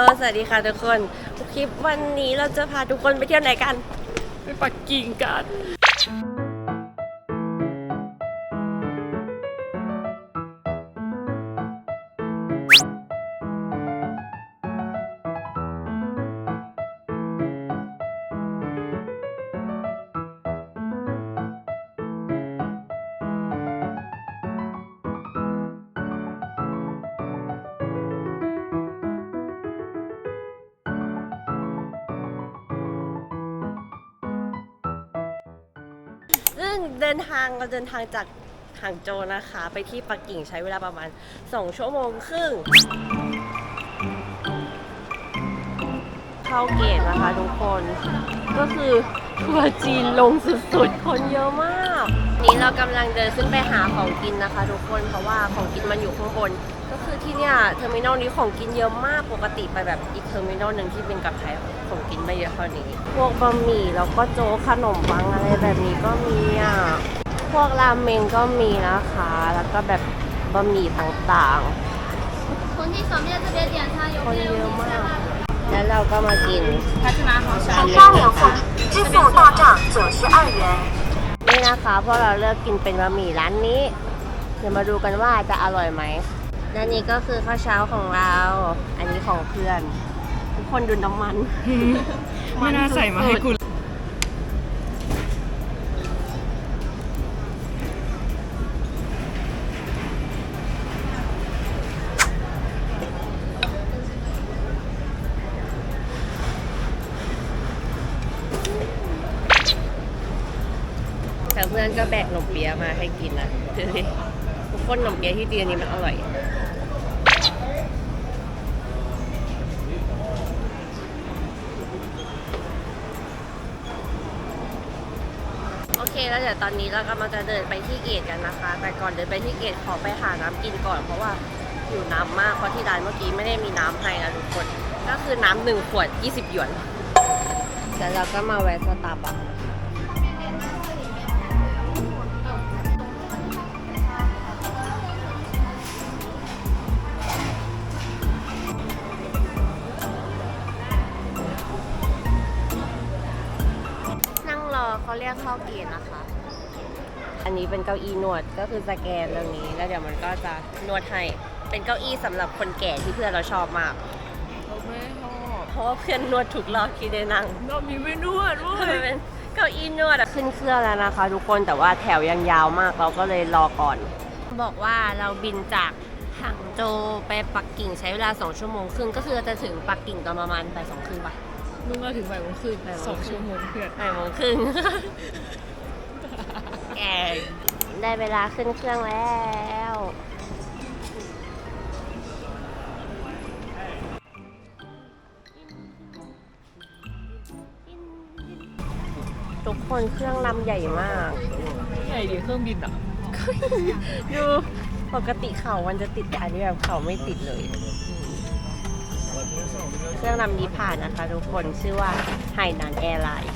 เออสวัสดีค่ะทุกคน คลิปวันนี้เราจะพาทุกคนไปเที่ยวไหนกัน ไปปักกิ่งกัน เดินทางเราเดินทางจากหางโจวนะคะ ไปที่ปักกิ่งใช้เวลาประมาณ 2 ชั่วโมงครึ่ง เข้าเกตนะคะทุกคน ก็คือทัวร์จีนลงสุดๆ คนเยอะมาก นี้เรากำลังเดินขึ้นไปหาของกินนะคะ ทุกคนเพราะว่าของกินมันอยู่ข้างบนือที่เนี่ยเทอร์มินอลนี้ของกินเยอะมากปกติไปแบบอีกเทอร์มินอลหนึ่งที่เป็นกับไทยของกินไม่เยอะเท่านี้ พวกบะหมี่แล้วก็โจ๊กขนมปังอะไรแบบนี้ก็มีอะพวกรามเมงก็มีนะคะ แล้วก็แบบบะหมี่ต่างๆ คนที่สมเด็จเดียนทายกคนเยอะมาก แล้วเราก็มากินพัฒนาของชาติข้าวเหนียนที่สูต่อจากเสืรนี่นะคะพวกเราเลือกกินเป็นบะหมี่ร้านนี้ เดี๋ยวมาดูกันว่าจะอร่อยไหม และนี่ก็คือข้าวเช้าของเรา อันนี้ของเพื่อน ทุกคนดูน้ำมัน ไม่น่าใส่มาให้กูแต่เพื่อนก็แบกขนมเปี๊ยะมาให้กินนะดูสิทุกคนขนมเปี๊ยะที่ตีอันนี้มันอร่อย แล้วเดี๋ยวตอนนี้เรากำลังจะเดินไปที่เกตกันนะคะ แต่ก่อนเดินไปที่เกตขอไปหาน้ำกินก่อนเพราะว่าอยู่น้ำมากเพราะที่ร้านเมื่อกี้ไม่ได้มีน้ำให้นะทุกคน ก็คือน้ำหนึ่งขวด 20 หยวน แล้วเราก็มาแวะสตาร์บัค อเขาเรียกเข้าเกณฑ์นะคะ อันนี้เป็นเก้าอี้นวดก็คือสแกนตรงนี้ แล้วเดี๋ยวมันก็จะนวดให้เป็นเก้าอี้สำหรับคนแก่ที่เพื่อนเราชอบมาก เราไม่ชอบเพราะว่าเพื่อนนวดถูกรอบที่ได้นั่งรอบนี้ไม่นวดเว้มันยเป็นเก้าอี้นวดอะขึ้นเครื่องแล้วนะคะ ทุกคนแต่ว่าแถวยังยาวมากเราก็เลยรอก่อน บอกว่าเราบินจากหางโจวไปปักกิ่งใช้เวลา 2 ชั่วโมงครึ่งก็คือจะถึงปักกิ่งตอนประมาณบ่ายสองครึ่งป่ะ มึงมาถึงบ่ายโมงครึ่งบ่ายโมงสองชั่วโมงเพื่อนบ่ายโมงครึ่ง แกได้เวลาขึ้นเครื่องแล้ว ทุกคนเครื่องลำใหญ่มาก ใหญ่ดีเครื่องบินอะดูปกติเข่ามันจะติดแต่อันนี้แบบเข่าไม่ติดเลย เครื่องลำนี้ผ่านนะคะทุกคนชื่อว่าไฮนันแอร์ไลน์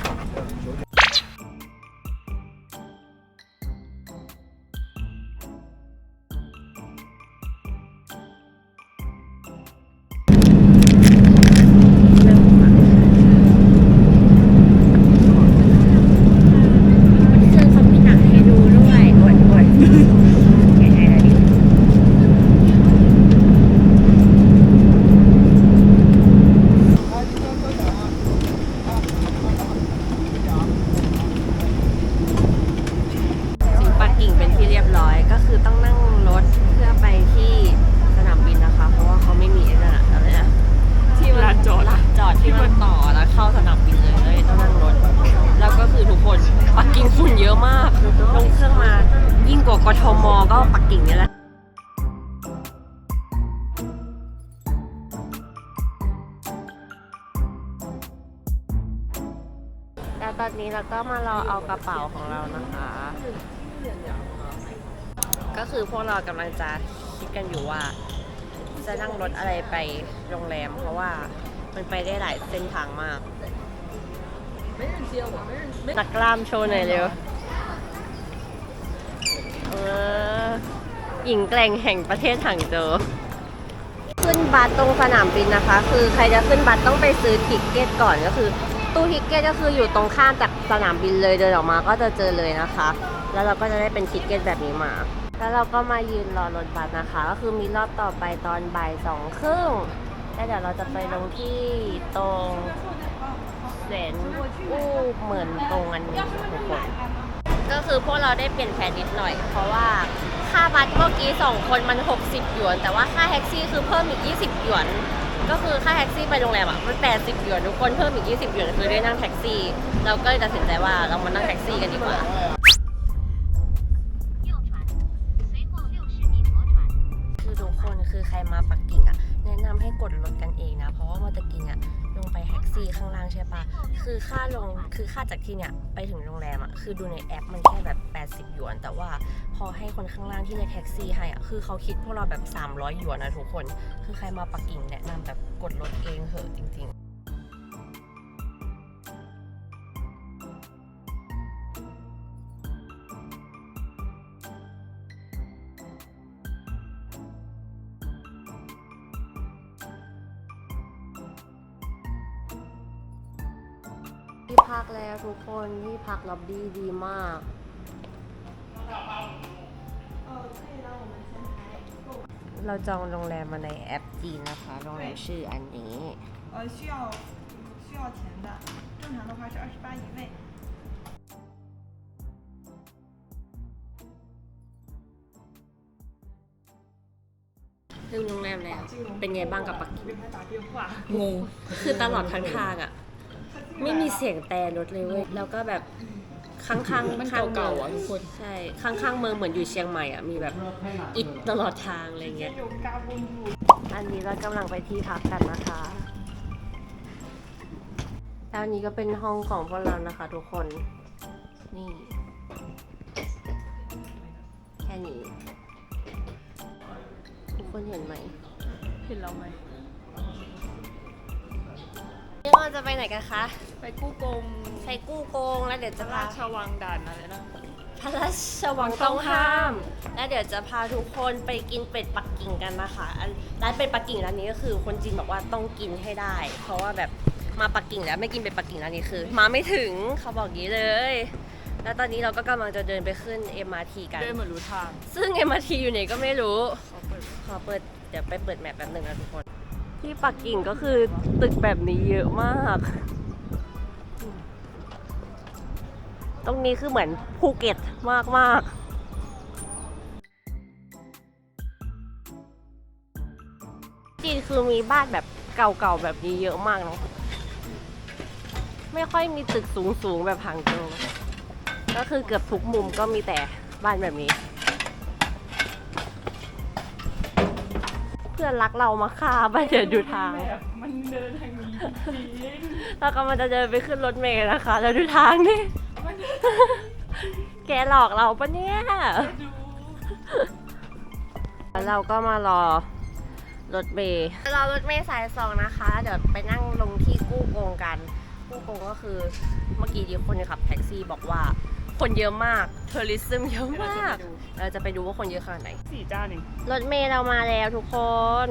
แล้วตอนนี้เราก็มารอเอากระเป๋าของเรานะคะ ก็คือพวกเรากำลังจะคิดกันอยู่ว่า จะนั่งรถอะไรไปโรงแรม เพราะว่ามันไปได้หลายเส้นทางมากนักกล้ามโชว์หน่อยเร็วเออหญิงแกร่งแห่งประเทศถังโจขึ้นบัสตรงสนามบินนะคะ คือใครจะขึ้นบัสต้องไปซื้อทิกเก็ตก่อนก็คือ ตู้ทิกเก็ตก็คืออยู่ตรงข้ามจากสนามบินเลยเดินออกมาก็จะเจอเลยนะคะ แล้วเราก็จะได้เป็นทิกเก็ตแบบนี้มา แล้วเราก็มายืนรอรถบัสนะคะ ก็คือมีรอบต่อไปตอนบ่ายสองครึ่งแล้วเดี๋ยวเราจะไปลงที่ตรงเซนอู้เหมือนตรงอันนี้ทุกคนก็คือพวกเราได้เปลี่ยนแผนนิดหน่อย เพราะว่าค่าบัสเมื่อกี้ 2 คนมัน 60 หยวน แต่ว่าค่าแท็กซี่คือเพิ่มอีก 20 หยวน ก็คือค่าแท็กซี่ไปโรงแรมอ่ะมัน 80 หยวน ทุกคนเพิ่มอีก 20 หยวนคือได้นั่งแท็กซี่ เราก็เลยตัดสินใจว่าเรามานั่งแท็กซี่กันดีกว่า 右转，随后六十米左转。 คือทุกคนคือใครมาปักกิ่งอ่ะ แนะนำให้กดรถกันเองนะ เพราะว่าเมื่อตะกี้เนี่ยลงไป แท็กซี่ข้างล่างใช่ปะคือค่าลงคือค่าจากที่เนี่ยไปถึงโรงแรมอะคือดูในแอปมันแค่แบบ 80 หยวน แต่ว่าพอให้คนข้างล่างที่เรียกแท็กซี่ให้อะคือเขาคิดพวกเราแบบ 300 หยวนนะทุกคน คือใครมาปักกิ่งแนะนำแบบกดรถเองเหอะจริง ที่พักแล้วทุกคนที่พักล็อบบี้ดีมาก เราจองโรงแรมมาในแอปจีนนะคะ โรงแรมชื่ออันนี้ 呃，需要需要钱的，正常的话是二十八一位。 ถึงโรงแรมแล้ว เป็นไงบ้างกับปักกิ่ง 给他打电话。 งง คือตลอดทั้งทางอ่ะ ไม่มีเสียงแต่รถเลยเว้ยแล้วก็แบบค้างๆข้างมันเก่าๆอะทุกคน ใช่ค้างๆเมืองเหมือนอยู่เชียงใหม่อะมีแบบอิดตลอดทางอะไรเงี้ยอันนี้เรากำลังไปที่พักกันนะคะแล้วนี้ก็เป็นห้องของพวกเรานะคะ ทุกคนนี่แค่นี้ทุกคนเห็นไหมเห็นเราไหม เราจะไปไหนกันคะ ไปกู้กงไปกู้โกงแล้วเดี๋ยวพจะระพาราชวังด่านอะไรนะ พระราชวังต้องห้าม แล้วเดี๋ยวจะพาทุกคนไปกินเป็ดปักกิ่งกันนะคะอันร้านเป็ดปักกิ่งร้านนี้ก็คือคนจีนบอกว่าต้องกินให้ได้ เพราะว่าแบบมาปักกิ่งแล้วไม่กินเป็ดปักกิ่งร้านนี้คือ มาไม่ถึงเขาบอกงี้เลย แล้วตอนนี้เราก็กำลังจะเดินไปขึ้น MRT กัน เดินเหมือนรู้ทางซึ่ง MRT อยู่ไหนก็ไม่รู้ เขาเปิดขอเปิดเดี๋ยวไปเปิดแมปแป๊บหนึ่งนะทุกคน ที่ปักกิ่งก็คือตึกแบบนี้เยอะมาก ตรงนี้คือเหมือนภูเก็ตมากมากจีนคือมีบ้านแบบเก่าๆแบบนี้เยอะมากเนาะไม่ค่อยมีตึกสูงๆแบบหางโจวก็คือเกือบทุกมุมก็มีแต่บ้านแบบนี้ เพื่อนรักเรามาฆ่าไปเดี๋ยวดูทางมันเดินทางนี้จริงแล้วก็มันจะเดินไปขึ้นรถเมล์นะคะ แล้วดูทางนี่แกหลอกเราปะเนี่ยแล้วเราก็มารอรถเมล์รอรถเมล์สายสองนะคะ เดี๋ยวไปนั่งลงที่กู้โกงกัน กู้โกงก็คือเมื่อกี้ที่คนขับแท็กซี่บอกว่า คนเยอะมากเทอริซึมเยอะมากเราจะไปดูว่าคนเยอะขนาดไหนสี่เจ้าหนึ่งรถเมล์เรามาแล้วทุกคน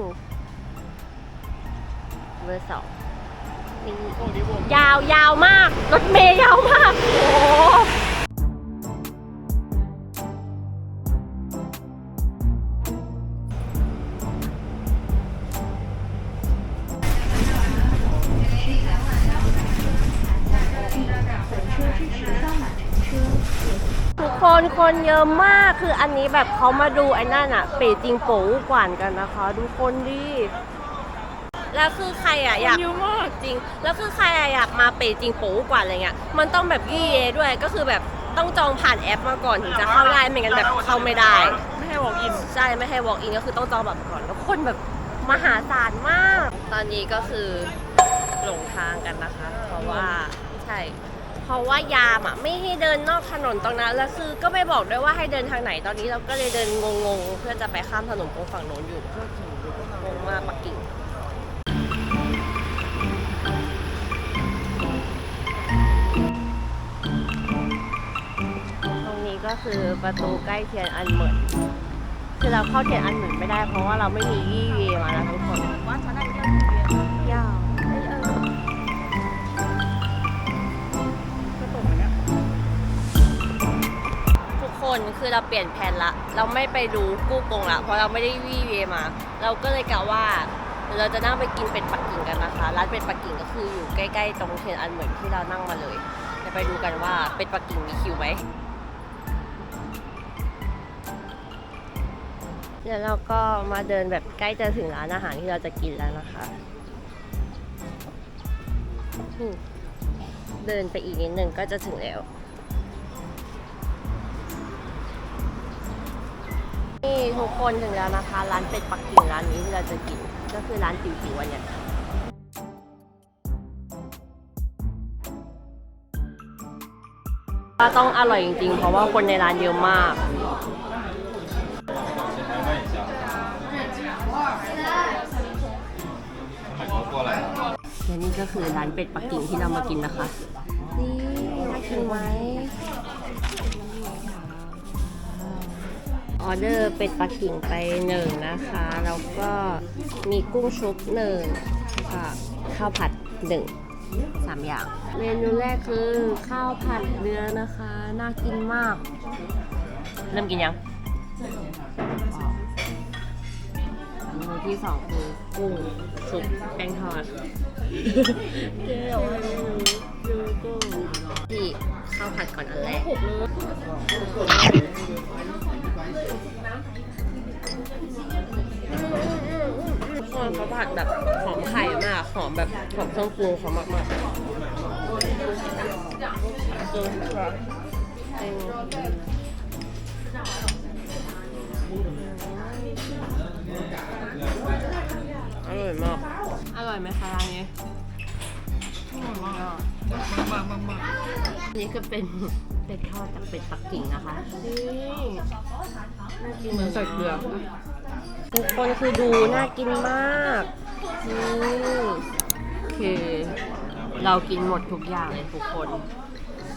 เบอร์สองนี่โอ้ดิวงยาวยาวมาก รถเมย์ยาวมาก โอ้ คนคนเยอะมากคืออันนี้แบบเขามาดูไอ้นั่นอะเป๋จิงโป๋อูกวานกันนะคะ ดูคนดิแล้วคือใครอะอยาก เยอะมากจริงแล้วคือใครอะอยากมาเปจิงโป๊กว่าอะไรเงี้ย มันต้องแบบยี่เยด้วยก็คือแบบต้องจองผ่านแอปมาก่อนถึงจะเข้าได้ไม่งั้นแบบเข้าไม่ได้ ไม่ให้บอกอินใช่ไม่ให้ walk in ก็คือต้องจองแบบก่อนแล้วคนแบบมหาศาลมาก ตอนนี้ก็คือหลงทางกันนะคะ เพราะว่าใช่ เพราะว่ายามอะไม่ให้เดินนอกถนนตรงนั้นแล้วคือก็ไม่บอกด้วยว่าให้เดินทางไหนตอนนี้เราก็เลยเดินงงๆ เพื่อจะไปข้ามถนนตรงฝั่งโน้นอยู่งงมากปักกิ่งตรงนี้ก็คือประตูใกล้เทียนอันเหมินคือเราเข้าเทียนอันเหมือนไม่ได้เพราะว่าเราไม่มียี่เวมานะทุกคนยาว คนคือเราเปลี่ยนแผนละ เราไม่ไปดูกู้กงละ เพราะเราไม่ได้วี่เวมา เราก็เลยกะว่าเราจะนั่งไปกินเป็ดปักกิ่งกันนะคะ ร้านเป็ดปักกิ่งก็คืออยู่ใกล้ๆ ตรงเทียนอันเหมือนที่เรานั่งมาเลยเดี๋ยวไปดูกันว่าเป็ดปักกิ่งมีคิวไหมเดี๋ยวเราก็มาเดินแบบใกล้จะถึงร้านอาหารที่เราจะกินแล้วนะคะ เดินไปอีกนิดนึงก็จะถึงแล้ว นี่ทุกคนถึงแล้วนะคะ ร้านเป็ดปักกิ่งร้านนี้ที่เราจะกิน ก็คือร้านจิ๋วๆอันเนี่ยว่าต้องอร่อยจริงๆ เพราะว่าคนในร้านเยอะมาก และนี่ก็คือร้านเป็ดปักกิ่งที่เรามากินนะคะ นี่น่ากินไหม ออเดอร์เป็ดปักกิ่งไปหนึ่งนะคะ แล้วก็มีกุ้งชุบหนึ่งค่ะข้าวผัดหนึ่งสามอย่าง เมนูแรกคือข้าวผัดเนื้อนะคะ น่ากินมาก เริ่มกินยังเมนูที่สองคือกุ้งชุบแป้งทอด ผัดก่อนอันแรกทุกคนเขาผัดแบบหอมไข่มาก หอมแบบหอมเครื่องปรุงเขามากมากอร่อยมาก อร่อยไหมคะร้านนี้อร่อยมากบังบัง นี่ก็เป็นเป็ดทอดจากเป็ดปักกิ่งนะคะ นี่น่ากินเหมือนใส่เกลือทุกคนคือดูน่ากินมากนี่คือเรากินหมดทุกอย่างเลยทุกคน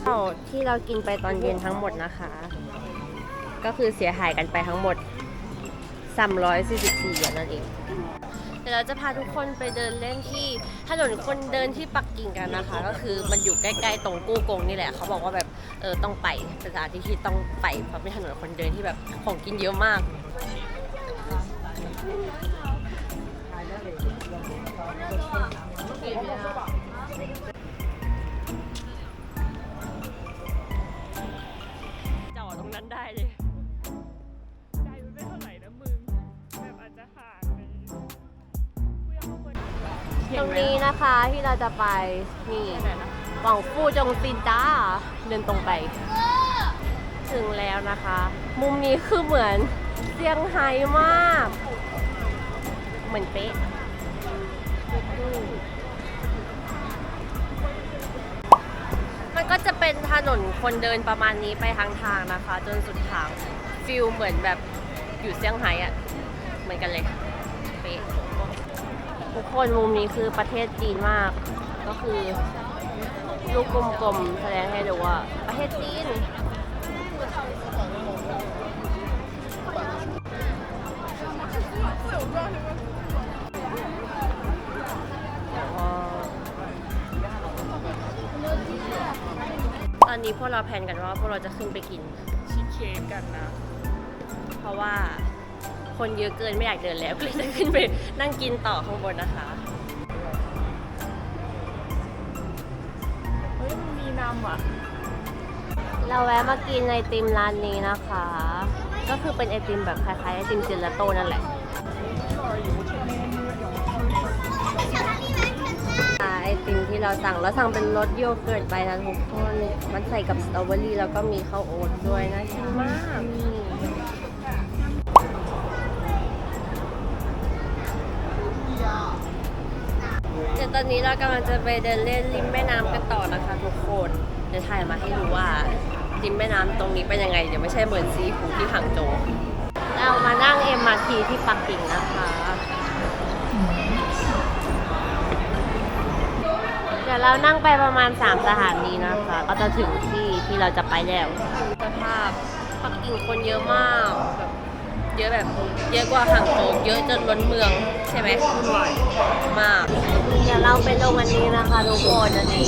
ข้าที่เรากินไปตอนเย็นทั้งหมดนะคะ ก็คือเสียหายกันไปทั้งหมด 344เหรียญนั่นเอง ดี๋ยวเราจะพาทุกคนไปเดินเล่นที่ถนนคนเดินที่ปักกิ่งกันนะคะ ก็คือมันอยู่ใกล้ๆตรงกู้กงนี่แหละ เขาบอกว่าแบบเออต้องไปเป็นสถานที่ที่ต้องไปเพราะเป็นถนนคนเดินที่แบบของกินเยอะมากจอดตรงนั้นได้เลย นี้นะคะที่เราจะไปนี่หวังฟูจงซินจ้าเดินตรงไป ถึงแล้วนะคะ มุมนี้คือเหมือนเซี่ยงไฮ้มาก เหมือนเป๊ะมันก็จะเป็นถนนคนเดินประมาณนี้ไปทางทางนะคะ จนสุดทางฟิลเหมือนแบบอยู่เซี่ยงไฮ้อะเหมือนกันเลยเป๊ะ ทุกคนมุมนี้คือประเทศจีนมาก ก็คือลูกกลมๆแสดงให้ดูว่า ประเทศจีนตอนนี้พวกเราแพลนกันว่าพวกเราจะขึ้นไปกินชีสเค้กกันนะ เพราะว่า คนเยอะเกินไม่อยากเดินแล้วก็เลยจะขึ้นไปนั่งกินต่อข้างบนนะคะเฮ้ยมันมีน้ำอะ เราแวะมากินไอติมร้านนี้นะคะ ก็คือเป็นไอติมแบบคล้ายๆไอติมเจลาโต้นั่นแหละไอติมที่เราสั่งเราสั่งเป็นรสโยเกิร์ตไปนะทุกคน มันใส่กับสตรอเบอรี่แล้วก็มีข้าวโอ๊ตด้วยนะชิมมาก ตอนนี้เรากำลังจะไปเดินเล่นริมแม่น้ำกันต่อนะคะทุกคนเดี๋ยวถ่ายมาให้ดูว่าริมแม่น้ำตรงนี้เป็นยังไงเดี๋ยวไม่ใช่เหมือนซีฟูที่หางโจวเรามานั่ง MRT ที่ปักกิ่งนะคะเดี๋ยวเรานั่งไปประมาณ 3 สถานีนะคะ ก็จะถึงที่ที่เราจะไปแล้วสภาพปักกิ่งคนเยอะมากแบบ เยอะแบบ เยอะกว่าห่างโจวเยอะจนล้นเมืองใช่ไหมมาก เดี๋ยวเราไปลงวันนี้นะคะทุกคนอันนี้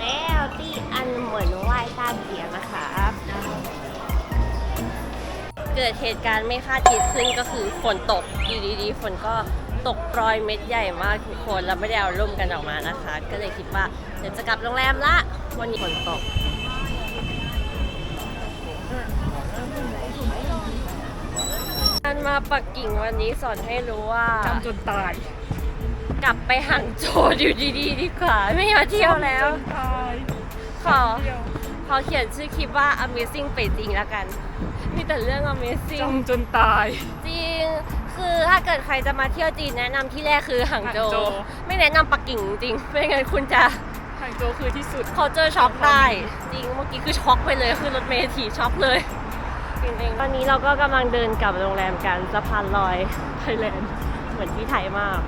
แล้วที่อันเหมือนไหว้ต้าเสียนะคะ เกิดเหตุการณ์ไม่คาดคิดขึ้นก็คือฝนตกอยู่ดีๆฝนก็ตกปรอยเม็ดใหญ่มากทุกคนเราไม่ได้เอาร่มกันออกมานะคะ ก็เลยคิดว่าเดี๋ยวจะกลับโรงแรมละวันนี้ฝนตก มาปักกิ่งวันนี้สอนให้รู้ว่า จำจนตายกลับไปหังโจวอยู่ดีๆดีกว่า ไม่มาเที่ยวแล้ว จนตายขอเดียวขอเขียนชื่อคลิปว่า Amazing ไปจริงแล้วกัน มีแต่เรื่อง Amazing จำจนตาย จริง คือถ้าเกิดใครจะมาเที่ยวจีนแนะนำที่แรกคือหังโจวหางโจว ไม่แนะนำปักกิ่งจริงไม่งั้นคุณจะ ทางโจคือที่สุด เขาเจอช็อกได้ จริงเมื่อกี้คือช็อกไปเลยคือรถเมล์ถีช็อกเลย จริงๆตอนนี้เราก็กำลังเดินกลับโรงแรมกันสะพานลอยไทยแลนด์เหมือนที่ไทยมาก